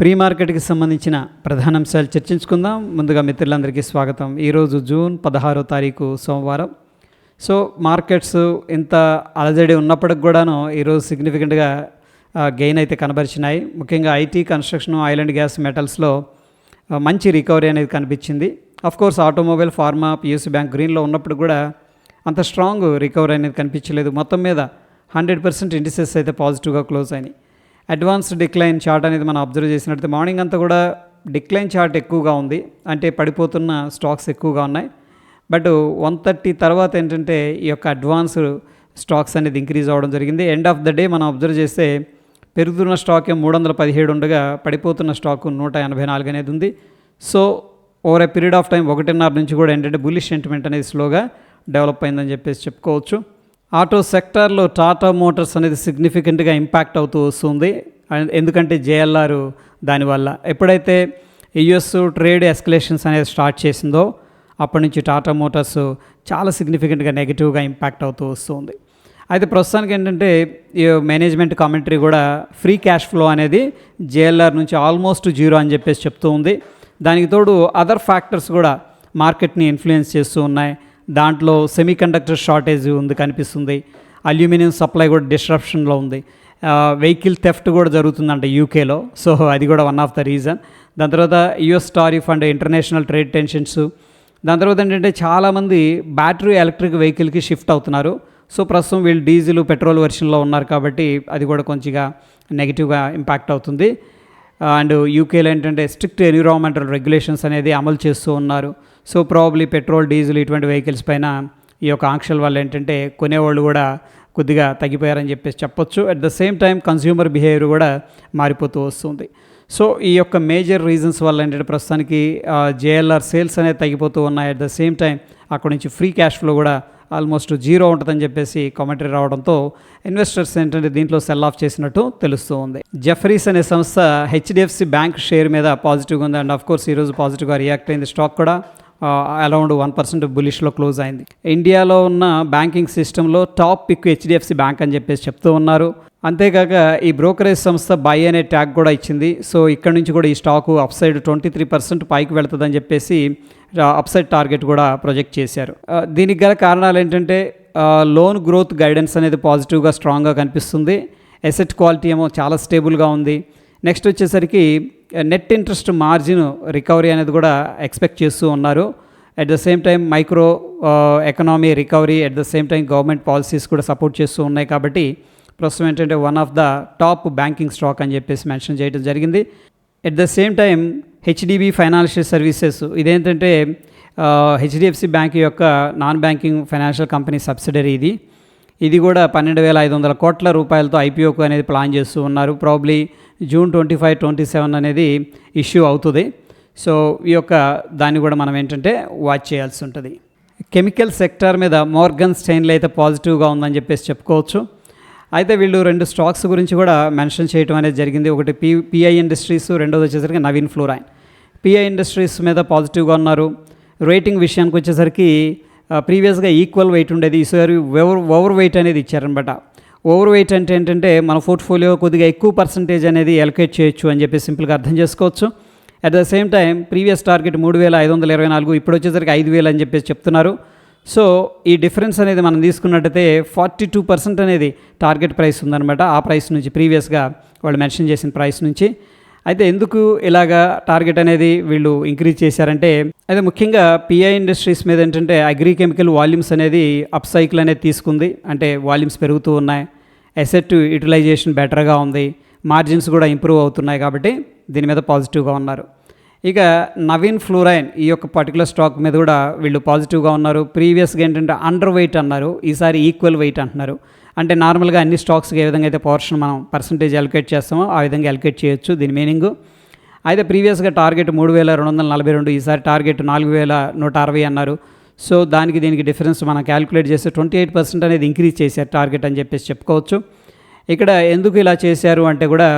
Pre మార్కెట్కి సంబంధించిన ప్రధాన అంశాలు చర్చించుకుందాం. ముందుగా మిత్రులందరికీ స్వాగతం. ఈరోజు జూన్ పదహారో తారీఖు సోమవారం. సో మార్కెట్స్ ఇంత అలజడి ఉన్నప్పటికి కూడాను ఈరోజు సిగ్నిఫికెంట్గా గెయిన్ అయితే కనబరిచినాయి. ముఖ్యంగా IT construction oil and gas మెటల్స్లో మంచి రికవరీ అనేది కనిపించింది. Course automobile pharma PSC bank గ్రీన్లో ఉన్నప్పుడు కూడా అంత స్ట్రాంగ్ రికవరీ అనేది కనిపించలేదు. మొత్తం మీద హండ్రెడ్ పర్సెంట్ ఇండిసెస్ అయితే పాజిటివ్గా క్లోజ్ అయినాయి. అడ్వాన్స్డ్ డిక్లైన్ చార్ట్ అనేది మనం అబ్జర్వ్ చేసినట్టు మార్నింగ్ అంతా కూడా డిక్లైన్ చార్ట్ ఎక్కువగా ఉంది. అంటే పడిపోతున్న స్టాక్స్ ఎక్కువగా ఉన్నాయి. బట్ వన్ థర్టీ తర్వాత ఏంటంటే ఈ యొక్క అడ్వాన్స్ స్టాక్స్ అనేది ఇంక్రీజ్ అవ్వడం జరిగింది. ఎండ్ ఆఫ్ ద డే మనం అబ్జర్వ్ చేస్తే పెరుగుతున్న స్టాక్ మూడు వందల పదిహేడు ఉండగా పడిపోతున్న స్టాక్ నూట ఎనభై నాలుగు అనేది ఉంది. So over a period of time ఒకటిన్నర నుంచి కూడా ఏంటంటే బులిష్ సెంటిమెంట్ అనేది స్లోగా డెవలప్ అయిందని చెప్పేసి చెప్పుకోవచ్చు. ఆటో సెక్టార్లో టాటా మోటార్స్ అనేది సిగ్నిఫికెంట్గా ఇంపాక్ట్ అవుతూ వస్తుంది. అండ్ ఎందుకంటే జేఎల్ఆర్ దానివల్ల ఎప్పుడైతే యుఎస్ ట్రేడ్ ఎస్కలేషన్స్ అనేది స్టార్ట్ చేసిందో అప్పటి నుంచి టాటా మోటార్స్ చాలా సిగ్నిఫికెంట్గా నెగిటివ్గా ఇంపాక్ట్ అవుతూ వస్తుంది. అయితే ప్రస్తుతానికి ఏంటంటే ఈ మేనేజ్మెంట్ కామెంటరీ కూడా ఫ్రీ క్యాష్ ఫ్లో అనేది జేఎల్ఆర్ నుంచి ఆల్మోస్ట్ జీరో అని చెప్పేసి చెప్తూ ఉంది. దానికి తోడు అదర్ ఫ్యాక్టర్స్ కూడా మార్కెట్ని ఇన్ఫ్లుయెన్స్ చేస్తూ ఉన్నాయి. దాంట్లో సెమీ కండక్టర్ షార్టేజ్ ఉంది కనిపిస్తుంది. అల్యూమినియం సప్లై కూడా డిస్ట్రప్షన్లో ఉంది. వెహికల్ థెఫ్ట్ కూడా జరుగుతుందంట యూకేలో సో అది కూడా వన్ ఆఫ్ ద రీజన్ దాని తర్వాత US tariff and international trade tensions దాని తర్వాత ఏంటంటే చాలామంది బ్యాటరీ ఎలక్ట్రిక్ వెహికల్కి షిఫ్ట్ అవుతున్నారు. సో ప్రస్తుతం వీళ్ళు డీజిల్ పెట్రోల్ వెర్షన్లో ఉన్నారు కాబట్టి అది కూడా కొంచెంగా నెగిటివ్గా ఇంపాక్ట్ అవుతుంది. అండ్ యూకేలో ఏంటంటే స్ట్రిక్ట్ ఎన్విరాన్మెంటల్ రెగ్యులేషన్స్ అనేది అమలు చేస్తూ ఉన్నారు. సో ప్రాబ్లీ పెట్రోల్ డీజిల్ ఇటువంటి వెహికల్స్ పైన ఈ యొక్క ఆంక్షల వల్ల ఏంటంటే కొనేవాళ్ళు కూడా కొద్దిగా తగ్గిపోయారని చెప్పేసి చెప్పొచ్చు. At the same time consumer behaviour కూడా మారిపోతూ వస్తుంది. సో ఈ యొక్క మేజర్ రీజన్స్ వల్ల ఏంటంటే ప్రస్తుతానికి జేఎల్ఆర్ సేల్స్ అనేది తగ్గిపోతూ ఉన్నాయి. అట్ ద సేమ్ టైం అక్కడ నుంచి ఫ్రీ క్యాష్ ఫ్లో కూడా ఆల్మోస్ట్ జీరో ఉంటుందని చెప్పేసి కామెంటరీ రావడంతో ఇన్వెస్టర్స్ ఏంటంటే దీంట్లో సెల్ ఆఫ్ చేసినట్టు తెలుస్తూ ఉంది. జెఫరీస్ అనే సంస్థ హెచ్డిఎఫ్సి బ్యాంక్ షేర్ మీద పాజిటివ్గా ఉంది. అండ్ ఆఫ్ కోర్స్ ఈరోజు పాజిటివ్గా రియాక్ట్ అయింది స్టాక్ కూడా. అరౌండ్ వన్ పర్సెంట్ బులిష్లో క్లోజ్ అయింది. ఇండియాలో ఉన్న బ్యాంకింగ్ సిస్టంలో టాప్ పిక్ హెచ్డిఎఫ్సి బ్యాంక్ అని చెప్పేసి చెప్తూ ఉన్నారు. అంతేకాక ఈ బ్రోకరేజ్ సంస్థ బై అనే ట్యాగ్ కూడా ఇచ్చింది. సో ఇక్కడ నుంచి కూడా ఈ stock upside twenty three percent పైకి వెళుతుందని చెప్పేసి అప్సైడ్ టార్గెట్ కూడా ప్రొజెక్ట్ చేశారు. దీనికి గల కారణాలు ఏంటంటే లోన్ గ్రోత్ గైడెన్స్ అనేది పాజిటివ్గా స్ట్రాంగ్గా కనిపిస్తుంది. ఎసెట్ క్వాలిటీ ఏమో చాలా స్టేబుల్గా ఉంది. నెక్స్ట్ వచ్చేసరికి నెట్ ఇంట్రెస్ట్ మార్జిన్ రికవరీ అనేది కూడా ఎక్స్పెక్ట్ చేస్తూ ఉన్నారు. At the same time micro economy recovery at the same time government policies కూడా సపోర్ట్ చేస్తూ ఉన్నాయి కాబట్టి ప్రస్తుతం ఏంటంటే one of the top banking stock అని చెప్పేసి మెన్షన్ చేయడం జరిగింది. At the same time HDB financial services ఇదేంటంటే హెచ్డిఎఫ్సి బ్యాంక్ యొక్క non banking financial company subsidiary ఇది. ఇది కూడా పన్నెండు వేల ఐదు వందల కోట్ల రూపాయలతో ఐపీఓకు అనేది ప్లాన్ చేస్తూ ఉన్నారు. Probably June twenty five twenty seven అనేది ఇష్యూ అవుతుంది. సో ఈ యొక్క దాన్ని కూడా మనం ఏంటంటే వాచ్ చేయాల్సి ఉంటుంది. కెమికల్ సెక్టార్ మీద మోర్గన్ స్టెయిన్లు అయితే పాజిటివ్గా ఉందని చెప్పేసి చెప్పుకోవచ్చు. అయితే వీళ్ళు రెండు స్టాక్స్ గురించి కూడా మెన్షన్ చేయడం అనేది జరిగింది. ఒకటి పి పిఐ ఇండస్ట్రీస్ రెండోది వచ్చేసరికి నవీన్ ఫ్లోరైన్ పిఐ ఇండస్ట్రీస్ మీద పాజిటివ్గా ఉన్నారు. రేటింగ్ విషయానికి వచ్చేసరికి ప్రీవియస్గా ఈక్వల్ వెయిట్ ఉండేది. ఈసారి ఓవర్ ఓవర్ వెయిట్ అనేది ఇచ్చారనమాట. ఓవర్ వెయిట్ అంటే ఏంటంటే మన పోర్ట్ఫోలియో కొద్దిగా ఎక్కువ పర్సంటేజ్ అనేది ఎలకేట్ చేయొచ్చు అని చెప్పి సింపుల్గా అర్థం చేసుకోవచ్చు. At the same time previous target మూడు వేల ఐదు వందల ఇరవై నాలుగు ఇప్పుడు వచ్చేసరికి ఐదు వేలు అని చెప్పేసి చెప్తున్నారు. సో ఈ డిఫరెన్స్ అనేది మనం తీసుకున్నట్టయితే ఫార్టీ టూ పర్సెంట్ అనేది టార్గెట్ ప్రైస్ ఉందన్నమాట. ఆ ప్రైస్ నుంచి ప్రీవియస్గా వాళ్ళు మెన్షన్ చేసిన ప్రైస్ నుంచి. అయితే ఎందుకు ఇలాగా టార్గెట్ అనేది వీళ్ళు ఇంక్రీజ్ చేశారంటే అయితే ముఖ్యంగా పిఐ ఇండస్ట్రీస్ మీద ఏంటంటే అగ్రి కెమికల్ వాల్యూమ్స్ అనేది అప్ సైకిల్ అనేది తీసుకుంది. అంటే వాల్యూమ్స్ పెరుగుతూ ఉన్నాయి. ఎసెట్ యూటిలైజేషన్ బెటర్గా ఉంది. మార్జిన్స్ కూడా ఇంప్రూవ్ అవుతున్నాయి కాబట్టి దీని మీద పాజిటివ్గా ఉన్నారు. ఇక నవీన్ ఫ్లోరైన్ ఈ యొక్క పర్టికులర్ స్టాక్ మీద కూడా వీళ్ళు పాజిటివ్గా ఉన్నారు. ప్రీవియస్గా ఏంటంటే అండర్ వెయిట్ అన్నారు. ఈసారి ఈక్వల్ వెయిట్ అంటున్నారు. అంటే నార్మల్గా అన్ని స్టాక్స్కి ఏ విధంగా అయితే పోర్షన్ మనం పర్సంటేజ్ అలొకేట్ చేస్తామో ఆ విధంగా అలొకేట్ చేయొచ్చు దీని మీనింగ్. అయితే ప్రీవియస్గా టార్గెట్ మూడు వేల రెండు వందల నలభై రెండు ఈసారి టార్గెట్ నాలుగు వేల నూట అరవై అన్నారు. సో దానికి దీనికి డిఫరెన్స్ మనం క్యాలిక్యులేట్ చేస్తే ట్వంటీ ఎయిట్ పర్సెంట్ అనేది ఇంక్రీజ్ చేశారు టార్గెట్ అని చెప్పేసి చెప్పుకోవచ్చు. ఇక్కడ ఎందుకు ఇలా చేశారు అంటే కూడా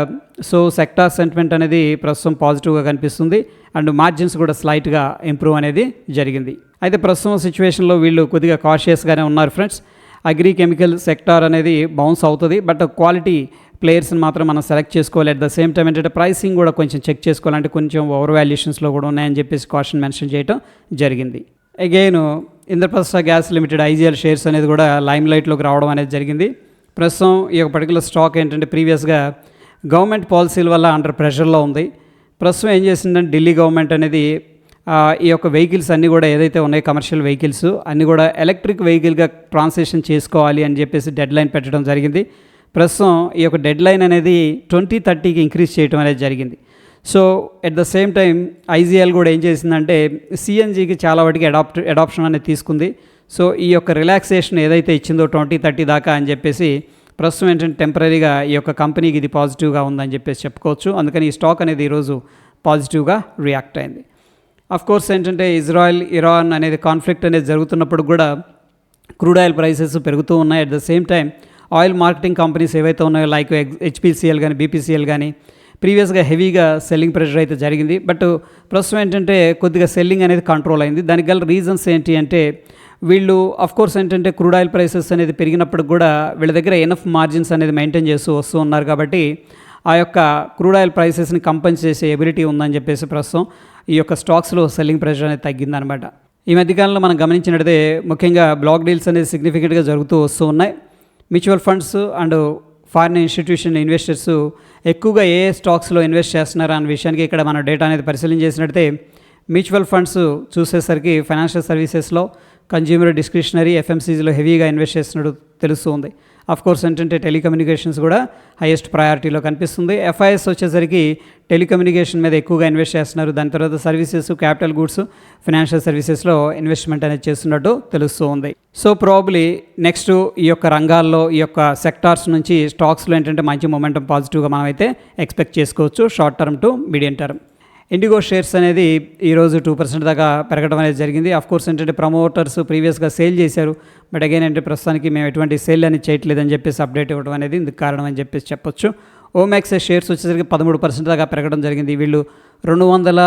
సో సెక్టార్ సెంటిమెంట్ అనేది ప్రస్తుతం పాజిటివ్గా కనిపిస్తుంది. అండ్ మార్జిన్స్ కూడా స్లైట్గా ఇంప్రూవ్ అనేది జరిగింది. అయితే ప్రస్తుతం సిచ్యువేషన్లో వీళ్ళు కొద్దిగా కాషియస్గానే ఉన్నారు ఫ్రెండ్స్ అగ్రి కెమికల్ సెక్టార్ అనేది బౌన్స్ అవుతుంది బట్ క్వాలిటీ ప్లేయర్స్ని మాత్రం మనం సెలెక్ట్ చేసుకోవాలి. అట్ ద సేమ్ టైం ఏంటంటే ప్రైసింగ్ కూడా కొంచెం చెక్ చేసుకోవాలంటే కొంచెం ఓవర్ వాల్యుయేషన్స్లో కూడా ఉన్నాయని చెప్పేసి కాషన్ మెన్షన్ చేయడం జరిగింది. Again Indraprastha gas limited IGL shares అనేది కూడా లైమ్ లైట్లోకి రావడం అనేది జరిగింది. ప్రస్తుతం ఈ యొక్క పర్టికులర్ స్టాక్ ఏంటంటే ప్రీవియస్గా గవర్నమెంట్ పాలసీల వల్ల అండర్ ప్రెషర్లో ఉంది. ప్రస్తుతం ఏం చేసిందంటే ఢిల్లీ గవర్నమెంట్ అనేది ఈ యొక్క వెహికల్స్ అన్నీ కూడా ఏదైతే ఉన్నాయో కమర్షియల్ వెహికల్స్ అన్నీ కూడా ఎలక్ట్రిక్ వెహికల్గా ట్రాన్స్లేషన్ చేసుకోవాలి అని చెప్పేసి డెడ్ లైన్ పెట్టడం జరిగింది. ప్రస్తుతం ఈ యొక్క డెడ్ లైన్ అనేది ట్వంటీ థర్టీకి ఇంక్రీజ్ చేయడం అనేది జరిగింది. So at the same time IGL కూడా ఏం చేసిందంటే సిఎన్జీకి చాలా వాటికి అడాప్ట్ అడాప్షన్ అనేది తీసుకుంది. సో ఈ యొక్క రిలాక్సేషన్ ఏదైతే ఇచ్చిందో ట్వంటీ థర్టీ దాకా అని చెప్పేసి ప్రస్తుతం ఏంటంటే టెంపరీగా ఈ యొక్క కంపెనీకి ఇది పాజిటివ్గా ఉందని చెప్పేసి చెప్పుకోవచ్చు. అందుకని ఈ స్టాక్ అనేది ఈరోజు పాజిటివ్గా రియాక్ట్ అయింది. కోర్స్ ఏంటంటే ఇజ్రాయెల్ ఇరాన్ అనేది కాన్ఫ్లిక్ట్ అనేది జరుగుతున్నప్పుడు కూడా క్రూడ్ ఆయిల్ ప్రైసెస్ పెరుగుతూ ఉన్నాయి. At the same time oil marketing companies ఏవైతే ఉన్నాయో లైక్ హెచ్పిసిఎల్ కానీ బీపీసీఎల్ కానీ ప్రీవియస్గా హెవీగా సెల్లింగ్ ప్రెషర్ అయితే జరిగింది. బట్ ప్రస్తుతం ఏంటంటే కొద్దిగా సెల్లింగ్ అనేది కంట్రోల్ అయింది. దానికి గల రీజన్స్ ఏంటి అంటే వీళ్ళు అఫ్ కోర్స్ ఏంటంటే క్రూడ్ ఆయిల్ ప్రైసెస్ అనేది పెరిగినప్పుడు కూడా వీళ్ళ దగ్గర ఎనఫ్ మార్జిన్స్ అనేది మెయింటైన్ చేస్తూ వస్తూ ఉన్నారు. కాబట్టి ఆ యొక్క క్రూడ్ ఆయిల్ ప్రైసెస్ని కంపెన్స్ చేసే ఎబిలిటీ ఉందని చెప్పేసి ప్రస్తుతం ఈ యొక్క స్టాక్స్లో సెల్లింగ్ ప్రెషర్ అనేది తగ్గిందనమాట. ఈ మధ్యకాలంలో మనం గమనించినట్టే ముఖ్యంగా బ్లాక్ డీల్స్ అనేది సిగ్నిఫికెంట్గా జరుగుతూ వస్తూ ఉన్నాయి. Mutual funds and foreign institution investors ఎక్కువగా ఏ స్టాక్స్లో ఇన్వెస్ట్ చేస్తున్నారు అనే విషయానికి ఇక్కడ మన డేటా అనేది పరిశీలన చేసినట్టే మ్యూచువల్ ఫండ్స్ చూసేసరికి ఫైనాన్షియల్ సర్వీసెస్లో కన్జ్యూమర్ డిస్క్రిషనరీ ఎఫ్ఎంసీజీలో హెవీగా ఇన్వెస్ట్ చేస్తున్నట్టు తెలుస్తుంది కోర్స్ ఏంటంటే టెలికమ్యూనికేషన్స్ కూడా హైయెస్ట్ ప్రయారిటీలో కనిపిస్తుంది. ఎఫ్ఐఎస్ వచ్చేసరికి టెలికమ్యూనికేషన్ మీద ఎక్కువగా ఇన్వెస్ట్ చేస్తున్నారు. దాని తర్వాత సర్వీసెస్ క్యాపిటల్ గూడ్స్ ఫైనాన్షియల్ సర్వీసెస్లో ఇన్వెస్ట్మెంట్ అనేది చేస్తున్నట్టు తెలుస్తూ ఉంది. సో ప్రాబ్లీ నెక్స్ట్ ఈ యొక్క రంగాల్లో ఈ యొక్క సెక్టార్స్ నుంచి స్టాక్స్లో ఏంటంటే మంచి మొమెంటం పాజిటివ్గా మనం అయితే ఎక్స్పెక్ట్ చేసుకోవచ్చు short term to medium term IndiGo shares అనేది ఈరోజు టూ పర్సెంట్ దాకా పెరగడం అనేది జరిగింది. అఫ్ కోర్స్ ఏంటంటే ప్రమోటర్స్ ప్రీవియస్గా సేల్ చేశారు. బట్ అగైన్ అంటే ప్రస్తుతానికి మేము ఎటువంటి సేల్ అనేది చేయట్లేదని చెప్పేసి అప్డేట్ ఇవ్వడం అనేది ఇందుకు కారణం అని చెప్పేసి చెప్పొచ్చు. ఓమాక్స్ షేర్స్ వచ్చేసరికి పదమూడు పర్సెంట్ దాకా పెరగడం జరిగింది. వీళ్ళు రెండు వందల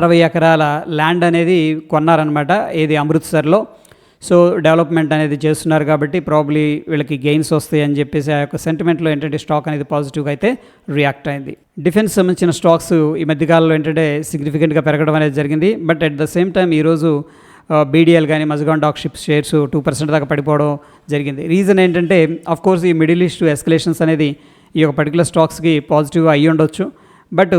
అరవై ఎకరాల ల్యాండ్ అనేది కొన్నారనమాట ఏది అమృత్సర్లో. సో డెవలప్మెంట్ అనేది చేస్తున్నారు కాబట్టి ప్రాబ్లీ వీళ్ళకి గెయిన్స్ వస్తాయి అని చెప్పేసి ఆ యొక్క సెంటిమెంట్లో ఏంటంటే స్టాక్ అనేది పాజిటివ్గా అయితే రియాక్ట్ అయింది. డిఫెన్స్ సంబంధించిన స్టాక్స్ ఈ మధ్యకాలంలో ఏంటంటే సిగ్నిఫికెంట్గా పెరగడం అనేది జరిగింది. But at the same time ఈరోజు బీడీఎల్ కానీ Mazagon dock ship shares two percent దాకా పడిపోవడం జరిగింది. రీజన్ ఏంటంటే అఫ్ కోర్స్ ఈ మిడిల్ ఈస్ట్ ఎస్కలేషన్స్ అనేది ఈ యొక్క పర్టికులర్ స్టాక్స్కి పాజిటివ్గా అయ్యి ఉండొచ్చు. బట్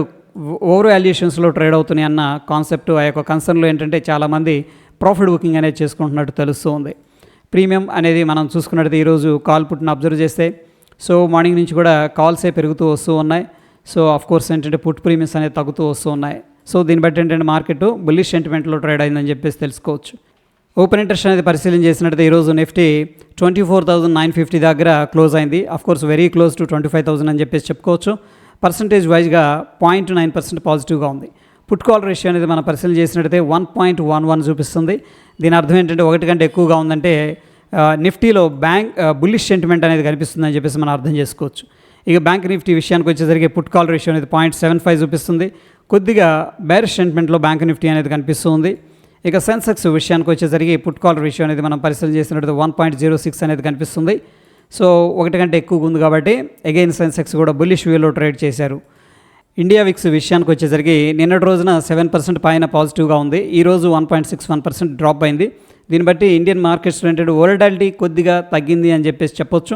ఓవర్ వాల్యుయేషన్స్లో ట్రేడ్ అవుతున్నాయి అన్న కాన్సెప్ట్ ఆ యొక్క కన్సర్న్లో ఏంటంటే చాలామంది ప్రాఫిట్ బుకింగ్ అనేది చేసుకుంటున్నట్టు తెలుస్తూ ఉంది ప్రీమియం అనేది మనం చూసుకున్నట్టు ఈరోజు కాల్ పుట్టిన అబ్జర్వ్ చేస్తే సో మార్నింగ్ నుంచి కూడా కాల్సే పెరుగుతూ వస్తూ ఉన్నాయి. సో ఆఫ్ కోర్స్ ఏంటంటే పుట్ ప్రీమియమ్స్ అనేది తగ్గుతూ వస్తూ ఉన్నాయి. సో దీన్ని బట్టి ఏంటంటే మార్కెట్ బుల్లిష్ సెంటిమెంట్లో ట్రేడ్ అయిందని చెప్పేసి తెలుసుకోవచ్చు. ఓపెన్ ఇంట్రెస్ట్ అనేది పరిశీలన చేసినట్టు ఈరోజు Nifty twenty four thousand nine fifty దగ్గర క్లోజ్ అయింది. Of course very close to twenty five thousand అని చెప్పేసి చెప్పుకోవచ్చు. పర్సంటేజ్ వైజ్గా పాయింట్ నైన్ పర్సెంట్ పాజిటివ్గా ఉంది. పుట్ కాల్ రేషియో అనేది మనం పరిశీలన చేసినట్టయితే వన్ పాయింట్ వన్ వన్ చూపిస్తుంది. దీని అర్థం ఏంటంటే ఒకటి కంటే ఎక్కువగా ఉందంటే నిఫ్టీలో బ్యాంక్ బుల్లిష్ సెంటిమెంట్ అనేది కనిపిస్తుందని చెప్పేసి మనం అర్థం చేసుకోవచ్చు. ఇక బ్యాంక్ నిఫ్టీ విషయానికి వచ్చేసరికి పుట్ కాల్ రేషియో అనేది పాయింట్ సెవెన్ ఫైవ్ చూపిస్తుంది. కొద్దిగా బేరిష్ సెంటిమెంట్లో బ్యాంక్ నిఫ్టీ అనేది కనిపిస్తుంది. ఇక సెన్సెక్స్ విషయానికి వచ్చేసరికి పుట్ కాల్ రేషియో అనేది మనం పరిశీలన చేసినట్టు వన్ పాయింట్ జీరో సిక్స్ అనేది కనిపిస్తుంది. సో ఒకటి కంటే ఎక్కువగా ఉంది కాబట్టి అగైన్ సెన్సెక్స్ కూడా బుల్లిష్ వ్యూలో ట్రేడ్ చేశారు. ఇండియా విక్స్ విషయానికి వచ్చేసరికి నిన్నటి రోజున సెవెన్ పర్సెంట్ పైన పాజిటివ్గా ఉంది. ఈ రోజు one point six one percent drop అయింది. దీన్ని బట్టి ఇండియన్ మార్కెట్స్ రిలేటెడ్ ఓల్డాలిటీ కొద్దిగా తగ్గింది అని చెప్పేసి చెప్పొచ్చు.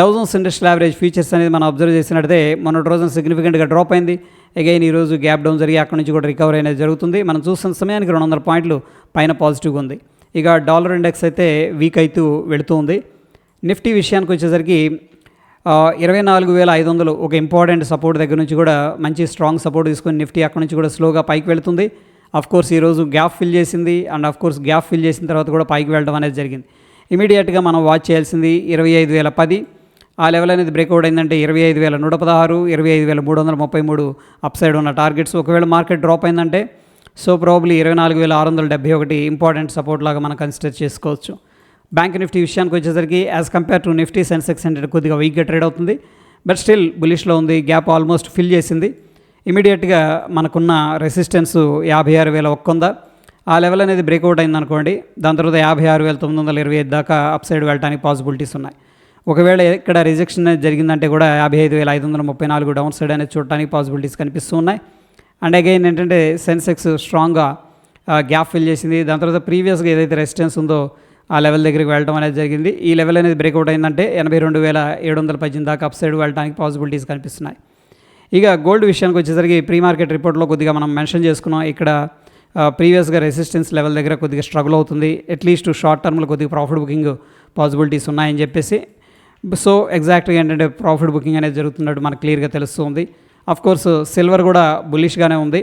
డౌజన్స్ ఇండస్ట్రియల్ యావరేజ్ ఫీచర్స్ అనేది మనం అబ్జర్వ్ చేసినట్టే మొన్నటి రోజున సిగ్నిఫికెంట్గా డ్రాప్ అయింది. అగైన్ ఈ రోజు గ్యాప్ డౌన్ జరిగి అక్కడ నుంచి కూడా రికవర్ అనేది జరుగుతుంది. మనం చూస్తున్న సమయానికి రెండు వందల పాయింట్లు పైన పాజిటివ్గా ఉంది. ఇక డాలర్ ఇండెక్స్ అయితే వీక్ అవుతూ వెళుతూ ఉంది. నిఫ్టీ విషయానికి వచ్చేసరికి ఇరవై నాలుగు వేల ఐదు వందలు ఒక ఇంపార్టెంట్ సపోర్ట్ దగ్గర నుంచి కూడా మంచి స్ట్రాంగ్ సపోర్ట్ తీసుకొని నిఫ్టీ అక్కడ నుంచి కూడా స్లోగా పైకి వెళ్తుంది. అఫ్ కోర్స్ ఈరోజు గ్యాప్ ఫిల్ చేసింది and of course gap fill చేసిన తర్వాత కూడా పైకి వెళ్ళడం అనేది జరిగింది. ఇమీడియట్గా మనం వాచ్ చేయాల్సింది ఇరవై ఐదు వేల పది. ఆ లెవెల్ అనేది బ్రేక్అవుట్ అయిందంటే ఇరవై ఐదు వేల నూట పదహారు ఇరవై ఐదు వేల మూడు వందల ముప్పై మూడు అప్ సైడ్ ఉన్న టార్గెట్స్ ఒకవేళ మార్కెట్ డ్రాప్ అయిందంటే సో ప్రాబ్లీ ఇరవై నాలుగు వేల ఆరు వందల డెబ్బై ఒకటి ఇంపార్టెంట్ సపోర్ట్ లాగా మనం కన్సిడర్ చేసుకోవచ్చు. బ్యాంక్ నిఫ్టీ విషయానికి వచ్చేసరికి as compare to Nifty Sensex అంటే కొద్దిగా వీక్గా ట్రేడ్ అవుతుంది. బట్ స్టిల్ బులిష్లో ఉంది గ్యాప్ ఆల్మోస్ట్ ఫిల్ చేసింది. ఇమీడియట్గా మనకున్న రెసిస్టెన్స్ యాభై ఆరు వేల ఒక్క ఉందా ఆ లెవెల్ అనేది బ్రేక్అవుట్ అయింది అనుకోండి దాని తర్వాత యాభై ఆరు వేల తొమ్మిది వందల ఇరవై ఐదు దాకా అప్ సైడ్ వెళ్ళడానికి పాసిబిలిటీస్ ఉన్నాయి. ఒకవేళ ఇక్కడ రిజెక్షన్ జరిగిందంటే కూడా యాభై ఐదు వేల ఐదు వందల ముప్పై నాలుగు డౌన్ సైడ్ అనేది చూడడానికి పాసిబిలిటీస్ కనిపిస్తూ ఉన్నాయి. అండ్ అగైన్ ఏంటంటే సెన్సెక్స్ స్ట్రాంగ్గా గ్యాప్ ఫిల్ చేసింది. దాని తర్వాత ప్రీవియస్గా ఏదైతే రెసిస్టెన్స్ ఉందో ఆ లెవెల్ దగ్గరికి వెళ్ళడం అనేది జరిగింది. ఈ లెవెల్ అనేది బ్రేక్అవుట్ అయిందంటే ఎనభై రెండు వేల ఏడు వందల పద్దెనిమిది దాకా అప్ సైడ్ వెళ్ళడానికి పాసిబిలిటీస్ కనిపిస్తున్నాయి. ఇక గోల్డ్ విషయానికి వచ్చేసరికి ప్రీ మార్కెట్ రిపోర్ట్లో కొద్దిగా మనం మెన్షన్ చేసుకున్నాం. ఇక్కడ ప్రీవియస్గా రెసిస్టెన్స్ లెవెల్ దగ్గర కొద్దిగా స్ట్రగుల్ అవుతుంది. అట్లీస్ట్ షార్ట్ టర్మ్లో కొద్దిగా ప్రాఫిట్ బుకింగ్ పాసిబిలిటీస్ ఉన్నాయని చెప్పేసి. సో ఎగ్జాక్ట్గా ఏంటంటే ప్రాఫిట్ బుకింగ్ అనేది జరుగుతున్నట్టు మనకు క్లియర్గా తెలుస్తుంది. అఫ్ కోర్స్ సిల్వర్ కూడా బులిష్గానే ఉంది.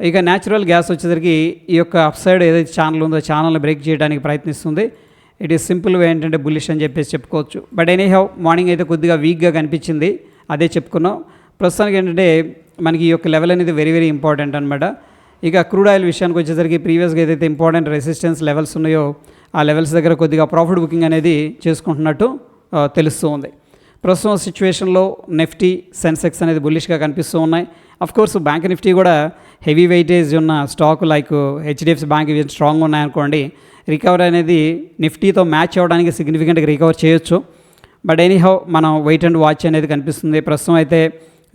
ఇక న్యాచురల్ గ్యాస్ వచ్చేసరికి ఈ యొక్క అప్ సైడ్ ఏదైతే ఛానల్ ఉందో ఛానల్ని బ్రేక్ చేయడానికి ప్రయత్నిస్తుంది. ఇట్ ఈస్ సింపుల్గా ఏంటంటే బుల్లిష్ అని చెప్పేసి చెప్పుకోవచ్చు. బట్ ఎనీ హౌ మార్నింగ్ అయితే కొద్దిగా వీక్గా కనిపించింది. అదే చెప్పుకున్నాం. ప్రస్తుతానికి ఏంటంటే మనకి ఈ యొక్క లెవెల్ అనేది వెరీ వెరీ ఇంపార్టెంట్ అనమాట ఇక క్రూడ్ ఆయిల్ విషయానికి వచ్చేసరికి ప్రీవియస్గా ఏదైతే ఇంపార్టెంట్ రెసిస్టెన్స్ లెవెల్స్ ఉన్నాయో ఆ లెవెల్స్ దగ్గర కొద్దిగా ప్రాఫిట్ బుకింగ్ అనేది చేసుకుంటున్నట్టు తెలుస్తూ ఉంది. ప్రస్తుతం సిచ్యువేషన్లో నిఫ్టీ సెన్సెక్స్ అనేది బుల్లిష్గా కనిపిస్తూ ఉన్నాయి. అఫ్ కోర్స్ బ్యాంక్ నిఫ్టీ కూడా హెవీ వెయిటేజ్ ఉన్న స్టాక్ లైక్ హెచ్డిఎఫ్సి బ్యాంక్ ఇవి స్ట్రాంగ్ ఉన్నాయనుకోండి రికవర్ అనేది నిఫ్టీతో మ్యాచ్ అవ్వడానికి సిగ్నిఫికెంట్గా రికవర్ చేయొచ్చు. బట్ ఎనీహౌ మనం వెయిట్ అండ్ వాచ్ అనేది కనిపిస్తుంది. ప్రస్తుతం అయితే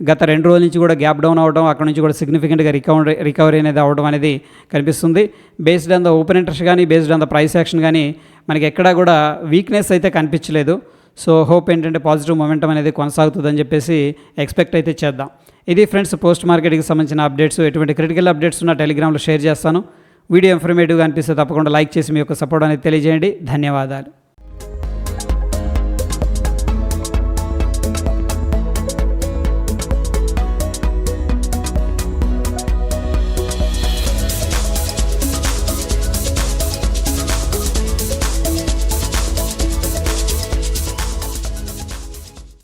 గత రెండు రోజుల నుంచి కూడా గ్యాప్ డౌన్ అవ్వడం అక్కడ నుంచి కూడా సిగ్నిఫికెంట్గా రికవరీ రికవరీ అనేది అవ్వడం అనేది కనిపిస్తుంది. Based on the open interest కానీ based on the price action కానీ మనకి ఎక్కడా కూడా వీక్నెస్ అయితే కనిపించలేదు. సో హోప్ ఏంటంటే పాజిటివ్ మొమెంటం అనేది కొనసాగుతుందని చెప్పేసి ఎక్స్పెక్ట్ అయితే చేద్దాం. ఇది ఫ్రెండ్స్ పోస్ట్ మార్కెట్కి సంబంధించిన అప్డేట్స్. ఎటువంటి క్రిటికల్ అప్డేట్స్ ఉన్న టెలిగ్రామ్లో షేర్ చేస్తాను. వీడియో ఇన్ఫర్మేటివ్గా అనిపిస్తే తప్పకుండా లైక్ చేసి మీ యొక్క సపోర్ట్ అనేది తెలియజేయండి. ధన్యవాదాలు.